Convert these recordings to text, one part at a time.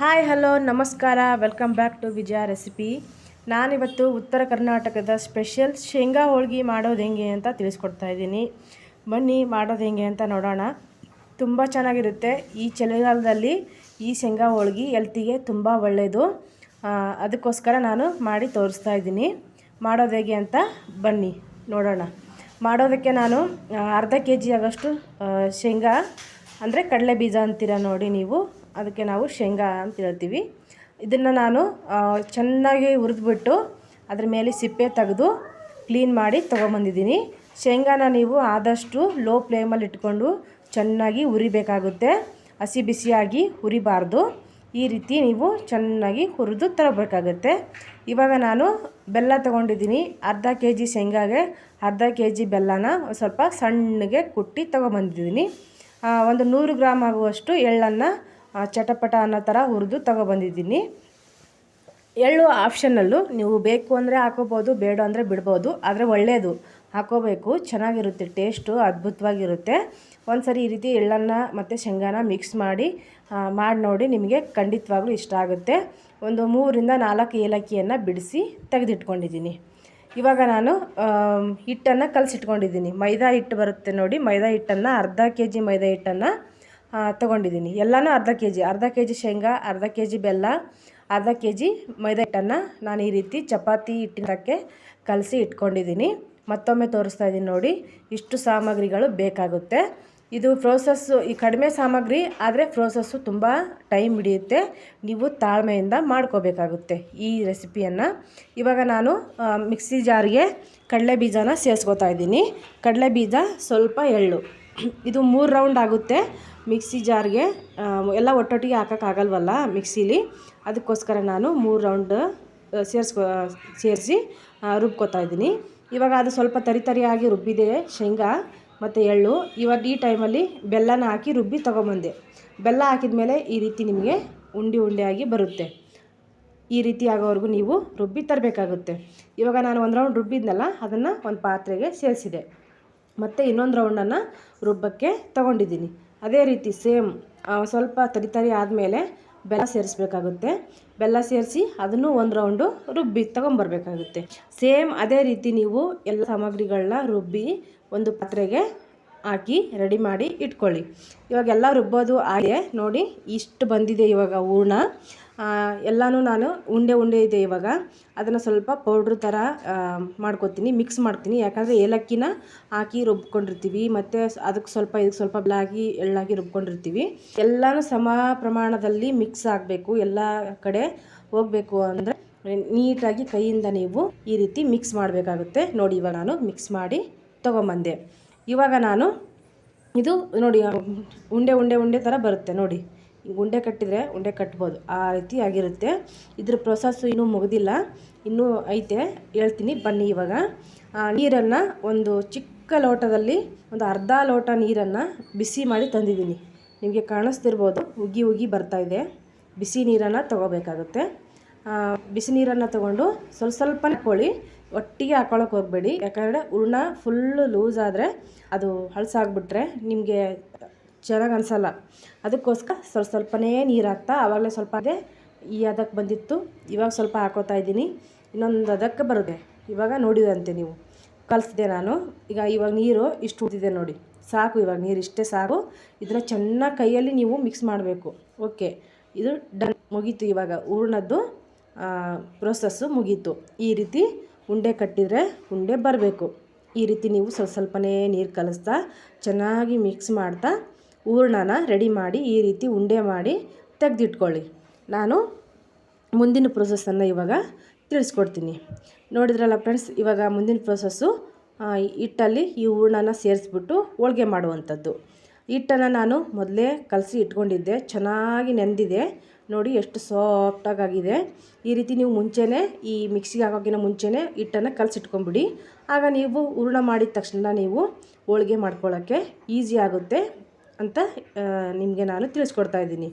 Hi, hello, ನಮಸ್ಕಾರ. Welcome back to Vijaya recipe. ನಾನಿವತ್ತು ಉತ್ತರ ಕರ್ನಾಟಕದ ಸ್ಪೆಷಲ್ ಶೇಂಗಾ ಹೋಳಿಗೆ ಮಾಡೋದು ಹೆಂಗೆ ಅಂತ ತಿಳಿಸ್ಕೊಡ್ತಾ ಇದ್ದೀನಿ. ಬನ್ನಿ, ಮಾಡೋದು ಹೆಂಗೆ ಅಂತ ನೋಡೋಣ. ತುಂಬ ಚೆನ್ನಾಗಿರುತ್ತೆ. ಈ ಚಳಿಗಾಲದಲ್ಲಿ ಈ ಶೇಂಗಾ ಹೋಳಿಗೆ ಎಲ್ತಿಗೆ ತುಂಬ ಒಳ್ಳೆಯದು ಅದಕ್ಕೋಸ್ಕರ ನಾನು ಮಾಡಿ ತೋರಿಸ್ತಾ ಇದ್ದೀನಿ. ಮಾಡೋದು ಹೇಗೆ ಅಂತ ಬನ್ನಿ, ನೋಡೋಣ. ಮಾಡೋದಕ್ಕೆ ನಾನು ಅರ್ಧ ಕೆ ಜಿ ಆಗೋಷ್ಟು ಶೇಂಗಾ, ಅಂದರೆ ಕಡಲೆ ಬೀಜ ಅಂತೀರ ನೋಡಿ ನೀವು. ಅದಕ್ಕೆ ನಾವು ಶೇಂಗಾ ಅಂತ ಹೇಳ್ತೀವಿ. ಇದನ್ನು ನಾನು ಚೆನ್ನಾಗಿ ಹುರಿದ್ಬಿಟ್ಟು ಅದ್ರ ಮೇಲೆ ಸಿಪ್ಪೆ ತೆಗೆದು ಕ್ಲೀನ್ ಮಾಡಿ ತೊಗೊಂಬಂದಿದ್ದೀನಿ. ಶೇಂಗಾನ ನೀವು ಆದಷ್ಟು ಲೋ ಫ್ಲೇಮಲ್ಲಿ ಇಟ್ಕೊಂಡು ಚೆನ್ನಾಗಿ ಹುರಿಬೇಕಾಗುತ್ತೆ. ಹಸಿ ಬಿಸಿಯಾಗಿ ಹುರಿಬಾರ್ದು. ಈ ರೀತಿ ನೀವು ಚೆನ್ನಾಗಿ ಹುರಿದು ತರಬೇಕಾಗುತ್ತೆ. ಇವಾಗ ನಾನು ಬೆಲ್ಲ ತೊಗೊಂಡಿದ್ದೀನಿ. ಅರ್ಧ ಕೆ ಜಿ ಶೇಂಗಾಗೆ ಅರ್ಧ ಕೆ ಜಿ ಬೆಲ್ಲನ ಸ್ವಲ್ಪ ಸಣ್ಣಗೆ ಕುಟ್ಟಿ ತೊಗೊಂಬಂದಿದ್ದೀನಿ. ಒಂದು ನೂರು ಗ್ರಾಮ್ ಆಗುವಷ್ಟು ಎಳ್ಳನ್ನು ಚಟಪಟ ಅನ್ನೋ ಥರ ಹುರಿದು ತಗೊಬಂದಿದ್ದೀನಿ ಎಳ್ಳು ಆಪ್ಷನಲ್ಲು ನೀವು ಬೇಕು ಅಂದರೆ ಹಾಕೋಬೋದು, ಬೇಡ ಅಂದರೆ ಬಿಡ್ಬೋದು, ಆದರೆ ಒಳ್ಳೆಯದು ಹಾಕೋಬೇಕು, ಚೆನ್ನಾಗಿರುತ್ತೆ ಟೇಸ್ಟು ಅದ್ಭುತವಾಗಿರುತ್ತೆ. ಒಂದು ಸರಿ ಈ ರೀತಿ ಎಳ್ಳನ್ನು ಮತ್ತು ಶೇಂಗಾನ ಮಿಕ್ಸ್ ಮಾಡಿ ಮಾಡಿ ನೋಡಿ ನಿಮಗೆ ಖಂಡಿತವಾಗ್ಲೂ ಇಷ್ಟ ಆಗುತ್ತೆ. ಒಂದು ಮೂರಿಂದ ನಾಲ್ಕು ಏಲಕ್ಕಿಯನ್ನು ಬಿಡಿಸಿ ತೆಗೆದಿಟ್ಕೊಂಡಿದ್ದೀನಿ. ಇವಾಗ ನಾನು ಹಿಟ್ಟನ್ನು ಕಲಸಿಟ್ಕೊಂಡಿದ್ದೀನಿ. ಮೈದಾ ಹಿಟ್ಟು ಬರುತ್ತೆ ನೋಡಿ, ಮೈದಾ ಹಿಟ್ಟನ್ನು ಅರ್ಧ ಕೆ ಜಿ ಮೈದಾ ಹಿಟ್ಟನ್ನು ತೊಗೊಂಡಿದ್ದೀನಿ. ಎಲ್ಲನೂ ಅರ್ಧ ಕೆ ಜಿ ಅರ್ಧ ಕೆ ಜಿ ಶೇಂಗಾ, ಅರ್ಧ ಕೆ ಜಿ ಬೆಲ್ಲ, ಅರ್ಧ ಕೆ ಜಿ ಮೈದಾ ಹಿಟ್ಟನ್ನು ನಾನು ಈ ರೀತಿ ಚಪಾತಿ ಹಿಟ್ಟಿನಕ್ಕೆ ಕಲಸಿ ಇಟ್ಕೊಂಡಿದ್ದೀನಿ. ಮತ್ತೊಮ್ಮೆ ತೋರಿಸ್ತಾ ಇದ್ದೀನಿ ನೋಡಿ, ಇಷ್ಟು ಸಾಮಗ್ರಿಗಳು ಬೇಕಾಗುತ್ತೆ. ಇದು ಪ್ರೋಸೆಸ್ಸು, ಈ ಕಡಿಮೆ ಸಾಮಗ್ರಿ ಆದರೆ ಪ್ರೋಸೆಸ್ಸು ತುಂಬ ಟೈಮ್ ಹಿಡಿಯುತ್ತೆ. ನೀವು ತಾಳ್ಮೆಯಿಂದ ಮಾಡ್ಕೋಬೇಕಾಗುತ್ತೆ ಈ ರೆಸಿಪಿಯನ್ನು. ಇವಾಗ ನಾನು ಮಿಕ್ಸಿ ಜಾರ್ಗೆ ಕಡಲೆ ಬೀಜನ ಸೇರ್ಸ್ಕೊತಾ ಇದ್ದೀನಿ. ಕಡಲೆ ಬೀಜ ಸ್ವಲ್ಪ ಎಳ್ಳು. ಇದು ಮೂರು ರೌಂಡ್ ಆಗುತ್ತೆ. ಮಿಕ್ಸಿ ಜಾರ್ಗೆ ಎಲ್ಲ ಒಟ್ಟೊಟ್ಟಿಗೆ ಹಾಕೋಕ್ಕಾಗಲ್ವಲ್ಲ ಮಿಕ್ಸಿಲಿ? ಅದಕ್ಕೋಸ್ಕರ ನಾನು ಮೂರು ರೌಂಡ್ ಸೇರಿಸ್ಕೊ ಸೇರಿಸಿ ರುಬ್ಕೋತಾ ಇದ್ದೀನಿ. ಇವಾಗ ಅದು ಸ್ವಲ್ಪ ತರಿ ತರಿಯಾಗಿ ರುಬ್ಬಿದೆ ಶೇಂಗಾ ಮತ್ತು ಎಳ್ಳು. ಇವಾಗ ಈ ಟೈಮಲ್ಲಿ ಬೆಲ್ಲನ ಹಾಕಿ ರುಬ್ಬಿ ತೊಗೊಂಬಂದೆ. ಬೆಲ್ಲ ಹಾಕಿದ ಮೇಲೆ ಈ ರೀತಿ ನಿಮಗೆ ಉಂಡೆ ಉಂಡೆಯಾಗಿ ಬರುತ್ತೆ. ಈ ರೀತಿ ಆಗೋವರೆಗೂ ನೀವು ರುಬ್ಬಿ ತರಬೇಕಾಗುತ್ತೆ. ಇವಾಗ ನಾನು ಒಂದು ರೌಂಡ್ ರುಬ್ಬಿದ್ನಲ್ಲ, ಅದನ್ನು ಒಂದು ಪಾತ್ರೆಗೆ ಸೇರಿಸಿದೆ. ಮತ್ತು ಇನ್ನೊಂದು ರೌಂಡನ್ನು ರುಬ್ಬಕ್ಕೆ ತೊಗೊಂಡಿದ್ದೀನಿ. ಅದೇ ರೀತಿ ಸೇಮ್ ಸ್ವಲ್ಪ ತರಿ ತರಿ ಆದಮೇಲೆ ಬೆಲ್ಲ ಸೇರಿಸ್ಬೇಕಾಗುತ್ತೆ. ಬೆಲ್ಲ ಸೇರಿಸಿ ಅದನ್ನು ಒಂದು ರೌಂಡು ರುಬ್ಬಿ ತೊಗೊಂಬರ್ಬೇಕಾಗುತ್ತೆ. ಸೇಮ್ ಅದೇ ರೀತಿ ನೀವು ಎಲ್ಲ ಸಾಮಗ್ರಿಗಳನ್ನ ರುಬ್ಬಿ ಒಂದು ಪಾತ್ರೆಗೆ ಹಾಕಿ ರೆಡಿ ಮಾಡಿ ಇಟ್ಕೊಳ್ಳಿ. ಇವಾಗೆಲ್ಲ ರುಬ್ಬೋದು ಆಗಿದೆ ನೋಡಿ ಇಷ್ಟು ಬಂದಿದೆ ಇವಾಗ ಹೂರ್ಣ. ಎಲ್ಲನೂ ನಾನು ಉಂಡೆ ಉಂಡೆ ಇದೆ ಇವಾಗ. ಅದನ್ನು ಸ್ವಲ್ಪ ಪೌಡ್ರ್ ಥರ ಮಾಡ್ಕೊತೀನಿ ಮಿಕ್ಸ್ ಮಾಡ್ತೀನಿ. ಯಾಕಂದರೆ ಏಲಕ್ಕಿನ ಹಾಕಿ ರುಬ್ಕೊಂಡಿರ್ತೀವಿ, ಮತ್ತು ಅದಕ್ಕೆ ಸ್ವಲ್ಪ ಇದಕ್ಕೆ ಸ್ವಲ್ಪ ಬ್ಲಾಗಿ ಎಳ್ಳಾಗಿ ರುಬ್ಕೊಂಡಿರ್ತೀವಿ. ಎಲ್ಲನೂ ಸಮ ಪ್ರಮಾಣದಲ್ಲಿ ಮಿಕ್ಸ್ ಆಗಬೇಕು, ಎಲ್ಲ ಕಡೆ ಹೋಗಬೇಕು ಅಂದರೆ ನೀಟಾಗಿ ಕೈಯಿಂದ ನೀವು ಈ ರೀತಿ ಮಿಕ್ಸ್ ಮಾಡಬೇಕಾಗುತ್ತೆ. ನೋಡಿ, ಇವಾಗ ನಾನು ಮಿಕ್ಸ್ ಮಾಡಿ ತೊಗೊಂಬಂದೆ. ಇವಾಗ ನಾನು ಇದು ನೋಡಿ, ಉಂಡೆ ಉಂಡೆ ಉಂಡೆ ಥರ ಬರುತ್ತೆ, ನೋಡಿ. ಈಗ ಉಂಡೆ ಕಟ್ಟಿದರೆ ಉಂಡೆ ಕಟ್ಬೋದು. ಆ ರೀತಿ ಆಗಿರುತ್ತೆ. ಇದ್ರ ಪ್ರೊಸೆಸ್ಸು ಇನ್ನೂ ಮುಗಿದಿಲ್ಲ. ಇನ್ನೂ ಐತೆ. ಹೇಳ್ತೀನಿ, ಬನ್ನಿ ಇವಾಗ. ನೀರನ್ನು ಒಂದು ಚಿಕ್ಕ ಲೋಟದಲ್ಲಿ, ಒಂದು ಅರ್ಧ ಲೋಟ ನೀರನ್ನು ಬಿಸಿ ಮಾಡಿ ತಂದಿದ್ದೀನಿ. ನಿಮಗೆ ಕಾಣಿಸ್ತಿರ್ಬೋದು, ಉಗಿ ಉಗಿ ಬರ್ತಾ ಇದೆ. ಬಿಸಿ ನೀರನ್ನು ತೊಗೋಬೇಕಾಗುತ್ತೆ. ಬಿಸಿ ನೀರನ್ನು ತೊಗೊಂಡು ಸ್ವಲ್ಪ ಸ್ವಲ್ಪ ಹಾಕ್ಕೊಳ್ಳಿ ಒಟ್ಟಿಗೆ ಹಾಕೊಳ್ಳೋಕೆ ಹೋಗಬೇಡಿ. ಯಾಕಂದರೆ ಹೂರ್ಣ ಫುಲ್ಲು ಲೂಸ್ ಆದರೆ ಅದು ಹಳಸಾಗ್ಬಿಟ್ರೆ ನಿಮಗೆ ಚೆನ್ನಾಗಿ ಅನಿಸಲ್ಲ ಅದಕ್ಕೋಸ್ಕರ ಸ್ವಲ್ಪ ಸ್ವಲ್ಪನೇ ನೀರು ಹಾಕ್ತಾ ಆವಾಗಲೇ ಸ್ವಲ್ಪ ಅದೇ ಈ ಅದಕ್ಕೆ ಬಂದಿತ್ತು. ಇವಾಗ ಸ್ವಲ್ಪ ಹಾಕೋತಾ ಇದ್ದೀನಿ. ಇನ್ನೊಂದು ಅದಕ್ಕೆ ಬರುತ್ತೆ. ಇವಾಗ ನೋಡಿದಂತೆ ನೀವು. ಕಲಿಸಿದೆ ನಾನು. ಈಗ ಇವಾಗ ನೀರು ಇಷ್ಟು ಉಳಿದಿದೆ ನೋಡಿ. ಸಾಕು ಇವಾಗ ನೀರು, ಇಷ್ಟೇ ಸಾಕು. ಇದನ್ನು ಚೆನ್ನಾಗಿ ಕೈಯಲ್ಲಿ ನೀವು ಮಿಕ್ಸ್ ಮಾಡಬೇಕು. ಓಕೆ. ಇದು ಡನ್ ಮುಗೀತು ಇವಾಗ. ಹೂರ್ಣದ್ದು ಪ್ರೊಸೆಸ್ಸು ಮುಗೀತು. ಈ ರೀತಿ ಉಂಡೆ ಕಟ್ಟಿದರೆ ಉಂಡೆ ಬರಬೇಕು. ಈ ರೀತಿ ನೀವು ಸ್ವಲ್ಪ ಸ್ವಲ್ಪನೇ ನೀರು ಕಲಿಸ್ತಾ ಚೆನ್ನಾಗಿ ಮಿಕ್ಸ್ ಮಾಡ್ತಾ ಹೂರ್ಣನ ರೆಡಿ ಮಾಡಿ ಈ ರೀತಿ ಉಂಡೆ ಮಾಡಿ ತೆಗೆದಿಟ್ಕೊಳ್ಳಿ. ನಾನು ಮುಂದಿನ ಪ್ರೊಸೆಸನ್ನು ಇವಾಗ ತಿಳಿಸ್ಕೊಡ್ತೀನಿ. ನೋಡಿದ್ರಲ್ಲ ಫ್ರೆಂಡ್ಸ್ ಇವಾಗ ಮುಂದಿನ ಪ್ರೊಸೆಸ್ಸು ಹಿಟ್ಟಲ್ಲಿ ಈ ಹೂರ್ಣನ ಸೇರಿಸ್ಬಿಟ್ಟು ಹೋಳಿಗೆ ಮಾಡುವಂಥದ್ದು. ಹಿಟ್ಟನ್ನು ನಾನು ಮೊದಲೇ ಕಲಸಿ ಇಟ್ಕೊಂಡಿದ್ದೆ, ಚೆನ್ನಾಗಿ ನೆಂದಿದೆ. ನೋಡಿ ಎಷ್ಟು ಸಾಫ್ಟಾಗಿ ಆಗಿದೆ ಈ ರೀತಿ ನೀವು ಮುಂಚೆನೇ, ಈ ಮಿಕ್ಸಿಗೆ ಹಾಕೋಕ್ಕಿಂತ ಮುಂಚೆನೇ ಹಿಟ್ಟನ್ನು ಕಲಸಿಟ್ಕೊಂಬಿಡಿ. ಆಗ ನೀವು ಹೂರ್ಣ ಮಾಡಿದ ತಕ್ಷಣ ನೀವು ಹೋಳಿಗೆ ಮಾಡ್ಕೊಳ್ಳೋಕ್ಕೆ ಈಸಿ ಆಗುತ್ತೆ. ಅಂತ ನಿಮಗೆ ನಾನು ತಿಳಿಸ್ಕೊಡ್ತಾ ಇದ್ದೀನಿ.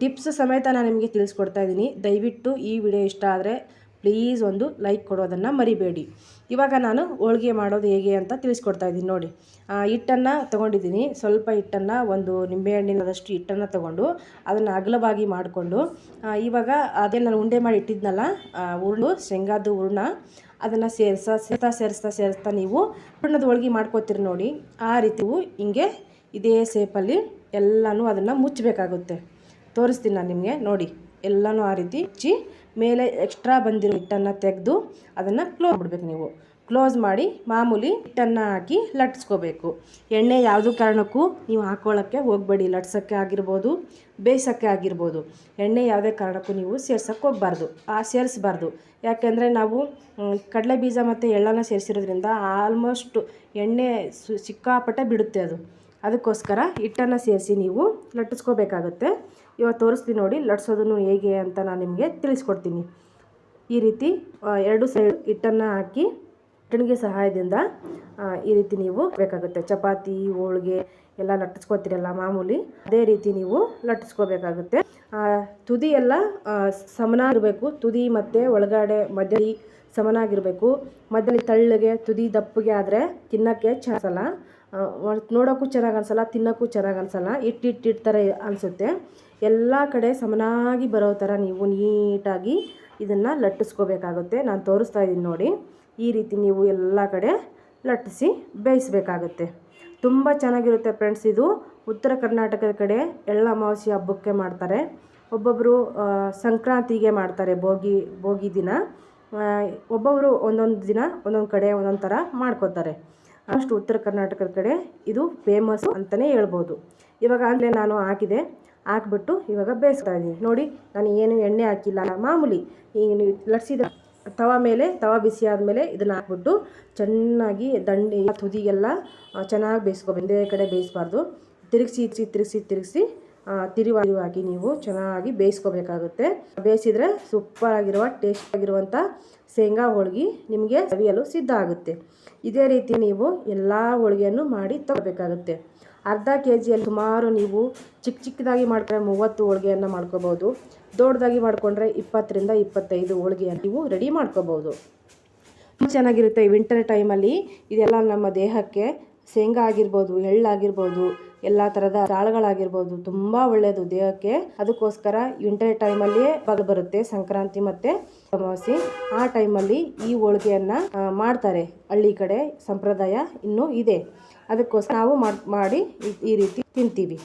ಟಿಪ್ಸ್ ಸಮೇತ ನಾನು ನಿಮಗೆ ತಿಳಿಸ್ಕೊಡ್ತಾ ಇದ್ದೀನಿ. ದಯವಿಟ್ಟು ಈ ವಿಡಿಯೋ ಇಷ್ಟ ಆದರೆ ಪ್ಲೀಸ್ ಒಂದು ಲೈಕ್ ಕೊಡೋದನ್ನು ಮರಿಬೇಡಿ. ಇವಾಗ ನಾನು ಹೋಳಿಗೆ ಮಾಡೋದು ಹೇಗೆ ಅಂತ ತಿಳಿಸ್ಕೊಡ್ತಾ ಇದ್ದೀನಿ ನೋಡಿ. ಹಿಟ್ಟನ್ನು ತೊಗೊಂಡಿದ್ದೀನಿ. ಸ್ವಲ್ಪ ಹಿಟ್ಟನ್ನು ಒಂದು ನಿಂಬೆಹಣ್ಣಿನದಷ್ಟು ಹಿಟ್ಟನ್ನು ತೊಗೊಂಡು ಅದನ್ನು ಅಗಲವಾಗಿ ಮಾಡಿಕೊಂಡು ಇವಾಗ ಅದೇ ನಾನು ಉಂಡೆ ಮಾಡಿ ಇಟ್ಟಿದ್ನಲ್ಲ ಆ, ಶೇಂಗಾದು ಹೂರ್ಣ ಅದನ್ನು ಸೇರಿಸ್ತಾ ಸೇರ್ತಾ ಸೇರಿಸ್ತಾ ಸೇರಿಸ್ತಾ ನೀವು ಹೂರ್ಣದ ಹೋಳಿಗೆ ಮಾಡ್ಕೋತೀರಿ ನೋಡಿ. ಆ ರೀತಿ ನೀವು ಹಿಂಗೆ ಇದೇ ಸೇಪಲ್ಲಿ ಎಲ್ಲನೂ ಅದನ್ನು ಮುಚ್ಚಬೇಕಾಗುತ್ತೆ. ತೋರಿಸ್ತೀನಿ ನಾನು ನಿಮಗೆ, ನೋಡಿ. ಎಲ್ಲನೂ ಆ ರೀತಿ ಮುಚ್ಚಿ ಮೇಲೆ ಎಕ್ಸ್ಟ್ರಾ ಬಂದಿರೋ ಹಿಟ್ಟನ್ನು ತೆಗೆದು ಅದನ್ನು ಕ್ಲೋಸ್ ಬಿಡ್ಬೇಕು ನೀವು. ಕ್ಲೋಸ್ ಮಾಡಿ ಮಾಮೂಲಿ ಹಿಟ್ಟನ್ನು ಹಾಕಿ ಲಟ್ಸ್ಕೋಬೇಕು. ಎಣ್ಣೆ ಯಾವುದೂ ಕಾರಣಕ್ಕೂ ನೀವು ಹಾಕೊಳ್ಳೋಕ್ಕೆ ಹೋಗಬೇಡಿ. ಲಟ್ಸೋಕ್ಕೆ ಆಗಿರ್ಬೋದು, ಬೇಯಿಸೋಕ್ಕೆ ಆಗಿರ್ಬೋದು. ಎಣ್ಣೆ ಯಾವುದೇ ಕಾರಣಕ್ಕೂ ನೀವು ಸೇರ್ಸೋಕ್ಕೆ ಹೋಗಬಾರ್ದು. ಆ, ಸೇರಿಸ್ಬಾರ್ದು. ಯಾಕೆಂದರೆ ನಾವು ಕಡಲೆ ಬೀಜ ಮತ್ತು ಎಳ್ಳನ್ನು ಸೇರಿಸಿರೋದ್ರಿಂದ ಆಲ್ಮೋಸ್ಟ್ ಎಣ್ಣೆ ಸಿಕ್ಕಾಪಟ್ಟೆ ಬಿಡುತ್ತೆ ಅದು. ಅದಕ್ಕೋಸ್ಕರ ಹಿಟ್ಟನ್ನು ಸೇರಿಸಿ ನೀವು ಲಟ್ಟಿಸ್ಕೋಬೇಕಾಗುತ್ತೆ. ಇವಾಗ ತೋರಿಸ್ತೀನಿ ನೋಡಿ, ಲಟ್ಸೋದನ್ನು ಹೇಗೆ ಅಂತ ನಾನು ನಿಮಗೆ ತಿಳಿಸ್ಕೊಡ್ತೀನಿ. ಈ ರೀತಿ ಎರಡು ಸೈಡ್ ಹಿಟ್ಟನ್ನು ಹಾಕಿ ಹಿಟ್ಟಣಿಗೆ ಸಹಾಯದಿಂದ ಈ ರೀತಿ ನೀವು ಬೇಕಾಗುತ್ತೆ. ಚಪಾತಿ, ಹೋಳಿಗೆ ಎಲ್ಲ ಲಟ್ಟಿಸ್ಕೋತೀರಲ್ಲ ಮಾಮೂಲಿ, ಅದೇ ರೀತಿ ನೀವು ಲಟ್ಟಿಸ್ಕೋಬೇಕಾಗುತ್ತೆ. ತುದಿ ಎಲ್ಲ ಸಮನ ತುದಿ ಮತ್ತು ಒಳಗಡೆ ಮಧ್ಯ ಸಮನಾಗಿರಬೇಕು. ಮಧ್ಯದಲ್ಲಿ ತಳ್ಳಗೆ, ತುದಿ ದಪ್ಪಗೆ ಆದರೆ ತಿನ್ನೋಕ್ಕೆ ಚೆನ್ನಾಗಲ್ಲ. ನೋಡೋಕ್ಕೂ ಚೆನ್ನಾಗಿ ಅನಿಸಲ್ಲ, ತಿನ್ನೋಕ್ಕೂ ಚೆನ್ನಾಗಿ ಅನ್ಸಲ್ಲ. ಥರ ಅನಿಸುತ್ತೆ. ಎಲ್ಲ ಕಡೆ ಸಮನಾಗಿ ಬರೋ ಥರ ನೀವು ನೀಟಾಗಿ ಇದನ್ನು ಲಟ್ಟಿಸ್ಕೋಬೇಕಾಗುತ್ತೆ. ನಾನು ತೋರಿಸ್ತಾ ಇದ್ದೀನಿ ನೋಡಿ. ಈ ರೀತಿ ನೀವು ಎಲ್ಲ ಕಡೆ ಲಟ್ಟಿಸಿ ಬೇಯಿಸಬೇಕಾಗುತ್ತೆ. ತುಂಬ ಚೆನ್ನಾಗಿರುತ್ತೆ ಫ್ರೆಂಡ್ಸ್ ಇದು. ಉತ್ತರ ಕರ್ನಾಟಕದ ಕಡೆ ಎಳ್ಳ ಅಮಾವಾಸ್ಯ ಹಬ್ಬಕ್ಕೆ ಮಾಡ್ತಾರೆ. ಒಬ್ಬೊಬ್ಬರು ಸಂಕ್ರಾಂತಿಗೆ ಮಾಡ್ತಾರೆ ಭೋಗಿ ಭೋಗಿ ದಿನ. ಒಬ್ಬೊಬ್ಬರು ಒಂದೊಂದು ದಿನ ಒಂದೊಂದು ಕಡೆ ಒಂದೊಂದು ಥರ ಮಾಡ್ಕೋತಾರೆ. ಅಷ್ಟು ಉತ್ತರ ಕರ್ನಾಟಕದ ಕಡೆ ಇದು ಫೇಮಸ್ ಅಂತಲೇ ಹೇಳ್ಬೋದು. ಇವಾಗ ಅಂದರೆ ನಾನು ಹಾಕಿದೆ. ಹಾಕ್ಬಿಟ್ಟು ಇವಾಗ ಬೇಯಿಸ್ತಾ ಇದ್ದೀನಿ. ನೋಡಿ, ನಾನು ಏನು ಎಣ್ಣೆ ಹಾಕಿಲ್ಲ. ಮಾಮೂಲಿ ಈಗ ಲಟ್ಸಿದ ತವ ಮೇಲೆ, ತವ ಬಿಸಿ ಆದಮೇಲೆ ಇದನ್ನು ಹಾಕ್ಬಿಟ್ಟು ಚೆನ್ನಾಗಿ ದಂಡಿ, ತುದಿಗೆಲ್ಲ ಚೆನ್ನಾಗಿ ಬೇಯಿಸ್ಕೊಬೇಕು. ಒಂದೇ ಕಡೆ ಬೇಯಿಸ್ಬಾರ್ದು. ತಿರುಗಿಸಿ ತಿರುಗಿಸಿ ತಿರುಗಿಸಿ ತಿರುವಾಗಿ ನೀವು ಚೆನ್ನಾಗಿ ಬೇಯಿಸ್ಕೋಬೇಕಾಗುತ್ತೆ. ಬೇಯಿಸಿದ್ರೆ ಸೂಪರ್ ಆಗಿರುವ ಟೇಸ್ಟ್ ಆಗಿರುವಂಥ ಶೇಂಗಾ ಹೋಳಿಗೆ ನಿಮಗೆ ಸವಿಯಲು ಸಿದ್ಧ ಆಗುತ್ತೆ. ಇದೇ ರೀತಿ ನೀವು ಎಲ್ಲ ಹೋಳಿಗೆಯನ್ನು ಮಾಡಿ ತಗೋಬೇಕಾಗುತ್ತೆ. ಅರ್ಧ ಕೆ ಜಿಯಲ್ಲಿ ಸುಮಾರು ನೀವು ಚಿಕ್ಕ ಚಿಕ್ಕದಾಗಿ ಮಾಡ್ಕೊಂಡ್ರೆ ಮೂವತ್ತು ಹೋಳಿಗೆಯನ್ನು ಮಾಡ್ಕೋಬೋದು. ದೊಡ್ಡದಾಗಿ ಮಾಡಿಕೊಂಡ್ರೆ ಇಪ್ಪತ್ತರಿಂದ ಇಪ್ಪತ್ತೈದು ಹೋಳಿಗೆಯನ್ನು ನೀವು ರೆಡಿ ಮಾಡ್ಕೋಬೋದು. ತುಂಬ ಚೆನ್ನಾಗಿರುತ್ತೆ ವಿಂಟರ್ ಟೈಮಲ್ಲಿ ಇದೆಲ್ಲ ನಮ್ಮ ದೇಹಕ್ಕೆ ಶೇಂಗಾ ಆಗಿರ್ಬೋದು ಎಳ್ಳಾಗಿರ್ಬೋದು ಎಲ್ಲ ಥರದ ಕಾಳುಗಳಾಗಿರ್ಬೋದು ತುಂಬ ಒಳ್ಳೆಯದು ದೇಹಕ್ಕೆ. ಅದಕ್ಕೋಸ್ಕರ ವಿಂಟರ್ ಟೈಮಲ್ಲಿ ಬಗ್ ಬರುತ್ತೆ, ಸಂಕ್ರಾಂತಿ ಮತ್ತು ಅಮಾವಾಸ್ಯೆ. ಆ ಟೈಮಲ್ಲಿ ಈ ಹೋಳಿಗೆಯನ್ನು ಮಾಡ್ತಾರೆ. ಹಳ್ಳಿ ಕಡೆ ಸಂಪ್ರದಾಯ ಇನ್ನೂ ಇದೆ. ಅದಕ್ಕೋಸ್ಕರ ನಾವು ಮಾಡ್- ಈ- ರೀತಿ ತಿಂತೀವಿ.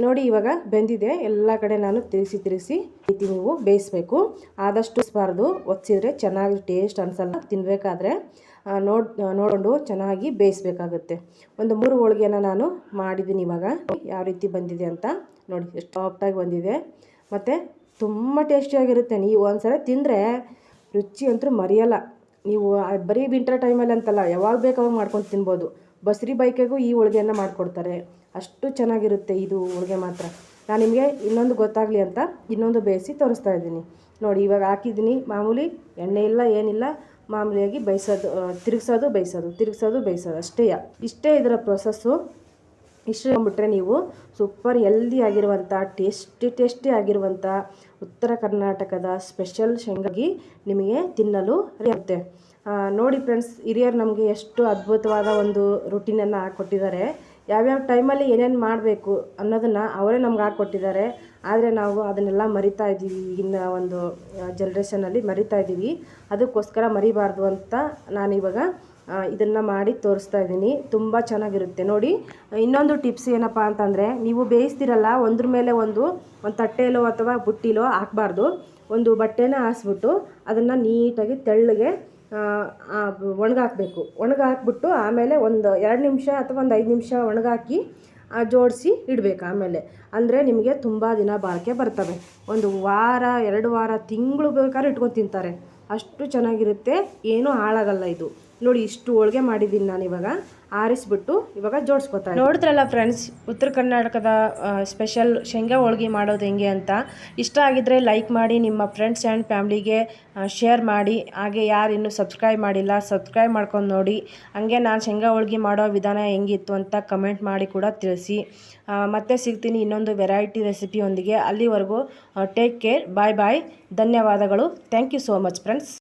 ನೋಡಿ ಇವಾಗ ಬೆಂದಿದೆ. ಎಲ್ಲ ಕಡೆ ನಾನು ತಿರುಗಿಸಿ ತಿರುಗಿಸಿ ರೀತಿ ನೀವು ಬೇಯಿಸ್ಬೇಕು. ಆದಷ್ಟು ಬೇಯಿಸ್ಬಾರ್ದು. ಒತ್ತಿಸಿದ್ರೆ ಚೆನ್ನಾಗಿ ಟೇಸ್ಟ್ ಅನ್ಸಲ್ಲ. ತಿನ್ನಬೇಕಾದ್ರೆ ನೋಡ್ ನೋಡಿಕೊಂಡು ಚೆನ್ನಾಗಿ ಬೇಯಿಸ್ಬೇಕಾಗುತ್ತೆ. ಒಂದು ಮೂರು ಹೋಳಿಗೆನ ನಾನು ಮಾಡಿದ್ದೀನಿ ಇವಾಗ. ಯಾವ ರೀತಿ ಬಂದಿದೆ ಅಂತ ನೋಡಿ, ಎಷ್ಟು ಸಾಫ್ಟಾಗಿ ಬಂದಿದೆ. ಮತ್ತು ತುಂಬ ಟೇಸ್ಟಿಯಾಗಿರುತ್ತೆ ನೀವು ಒಂದ್ಸಲ ತಿಂದರೆ ರುಚಿ ಅಂತೂ ಮರೆಯಲ್ಲ. ನೀವು ಬರೀ ವಿಂಟರ್ ಟೈಮಲ್ಲಿ ಅಂತಲ್ಲ, ಯಾವಾಗ ಬೇಕು ಅವಾಗ ಮಾಡ್ಕೊಂಡು ತಿನ್ಬೋದು. ಬಸ್ರಿ ಬೈಕೆಗೂ ಈ ಹೋಳಿಗೆಯನ್ನು ಮಾಡಿಕೊಡ್ತಾರೆ. ಅಷ್ಟು ಚೆನ್ನಾಗಿರುತ್ತೆ ಇದು ಹೋಳಿಗೆ ಮಾತ್ರ. ನಾನು ನಿಮಗೆ ಇನ್ನೊಂದು ಗೊತ್ತಾಗಲಿ ಅಂತ ಇನ್ನೊಂದು ಬೇಯಿಸಿ ತೋರಿಸ್ತಾ ಇದ್ದೀನಿ. ನೋಡಿ, ಇವಾಗ ಹಾಕಿದ್ದೀನಿ. ಮಾಮೂಲಿ ಎಣ್ಣೆ ಇಲ್ಲ, ಏನಿಲ್ಲ. ಮಾಮೂಲಿಯಾಗಿ ಬೇಯಿಸೋದು ತಿರುಗಿಸೋದು ಬೇಯಿಸೋದು ತಿರುಗಿಸೋದು, ಬೇಯಿಸೋದು. ಅಷ್ಟೇ ಇಷ್ಟೇ ಇದರ ಪ್ರೊಸೆಸ್ಸು ಇಷ್ಟು ಅಂದ್ಬಿಟ್ರೆ ನೀವು ಸೂಪರ್ ಹೆಲ್ದಿ ಆಗಿರುವಂಥ ಟೇಸ್ಟಿ ಟೇಸ್ಟಿ ಆಗಿರುವಂಥ ಉತ್ತರ ಕರ್ನಾಟಕದ ಸ್ಪೆಷಲ್ ಶೇಂಗಾಗಿ ನಿಮಗೆ ತಿನ್ನಲು ಇರುತ್ತೆ ನೋಡಿ ಫ್ರೆಂಡ್ಸ್ ಹಿರಿಯರು ನಮಗೆ ಎಷ್ಟು ಅದ್ಭುತವಾದ ಒಂದು ರುಟೀನನ್ನು ಹಾಕ್ಕೊಟ್ಟಿದ್ದಾರೆ. ಯಾವ್ಯಾವ ಟೈಮಲ್ಲಿ ಏನೇನು ಮಾಡಬೇಕು ಅನ್ನೋದನ್ನು ಅವರೇ ನಮ್ಗೆ ಹಾಕ್ಕೊಟ್ಟಿದ್ದಾರೆ. ಆದರೆ ನಾವು ಅದನ್ನೆಲ್ಲ ಮರಿತಾ ಇದ್ದೀವಿ ಈಗಿನ ಒಂದು ಜನ್ರೇಷನಲ್ಲಿ ಮರಿತಾ ಇದ್ದೀವಿ. ಅದಕ್ಕೋಸ್ಕರ ಮರಿಬಾರ್ದು ಅಂತ ನಾನಿವಾಗ ಇದನ್ನು ಮಾಡಿ ತೋರಿಸ್ತಾ ಇದ್ದೀನಿ. ತುಂಬ ಚೆನ್ನಾಗಿರುತ್ತೆ. ನೋಡಿ, ಇನ್ನೊಂದು ಟಿಪ್ಸ್ ಏನಪ್ಪ ಅಂತಂದರೆ, ನೀವು ಬೇಯಿಸ್ತಿರಲ್ಲ, ಒಂದ್ರ ಮೇಲೆ ಒಂದು ಒಂದು ತಟ್ಟೆಲೋ ಅಥವಾ ಬುಟ್ಟಿಲೋ ಹಾಕಬಾರ್ದು. ಒಂದು ಬಟ್ಟೆನ ಹಾಸ್ಬಿಟ್ಟು ಅದನ್ನು ನೀಟಾಗಿ ತೆಳ್ಳಗೆ ಒಣಗಾಕಬೇಕು. ಒಣಗಾಕ್ಬಿಟ್ಟು ಆಮೇಲೆ ಒಂದು ಎರಡು ನಿಮಿಷ ಅಥವಾ ಒಂದು ಐದು ನಿಮಿಷ ಒಣಗಾಕಿ ಜೋಡಿಸಿ ಇಡಬೇಕು ಆಮೇಲೆ. ಅಂದರೆ ನಿಮಗೆ ತುಂಬ ದಿನ ಬಾಳಿಕೆ ಬರ್ತವೆ. ಒಂದು ವಾರ, ಎರಡು ವಾರ ತಿಂಗಳು ಬೇಕಾದ್ರೆ ಇಟ್ಕೊಂಡು ತಿಂತಾರೆ. ಅಷ್ಟು ಚೆನ್ನಾಗಿರುತ್ತೆ. ಏನೂ ಹಾಳಾಗಲ್ಲ ಇದು. ನೋಡಿ, ಇಷ್ಟು ಹೋಳಿಗೆ ಮಾಡಿದ್ದೀನಿ ನಾನು ಇವಾಗ. ಆರಿಸ್ಬಿಟ್ಟು ಇವಾಗ ಜೋಡಿಸ್ಕೊತಾ ನೋಡಿದ್ರಲ್ಲ ಫ್ರೆಂಡ್ಸ್ ಉತ್ತರ ಕರ್ನಾಟಕದ ಸ್ಪೆಷಲ್ ಶೇಂಗಾ ಹೋಳ್ಗೆ ಮಾಡೋದು ಹೆಂಗೆ ಅಂತ. ಇಷ್ಟ ಆಗಿದ್ರೆ ಲೈಕ್ ಮಾಡಿ, ನಿಮ್ಮ ಫ್ರೆಂಡ್ಸ್ ಆ್ಯಂಡ್ ಫ್ಯಾಮ್ಲಿಗೆ ಶೇರ್ ಮಾಡಿ. ಹಾಗೆ ಯಾರು ಇನ್ನೂ ಸಬ್ಸ್ಕ್ರೈಬ್ ಮಾಡಿಲ್ಲ ಸಬ್ಸ್ಕ್ರೈಬ್ ಮಾಡ್ಕೊಂಡು ನೋಡಿ. ಹಂಗೆ ನಾನು ಶೇಂಗಾ ಹೋಳ್ಗೆ ಮಾಡೋ ವಿಧಾನ ಹೆಂಗಿತ್ತು ಅಂತ ಕಮೆಂಟ್ ಮಾಡಿ ಕೂಡ ತಿಳಿಸಿ. ಮತ್ತೆ ಸಿಗ್ತೀನಿ ಇನ್ನೊಂದು ವೆರೈಟಿ ರೆಸಿಪಿಯೊಂದಿಗೆ ಅಲ್ಲಿವರೆಗೂ ಟೇಕ್ ಕೇರ್ ಬಾಯ್ ಬಾಯ್ ಧನ್ಯವಾದಗಳು. Thank you so much friends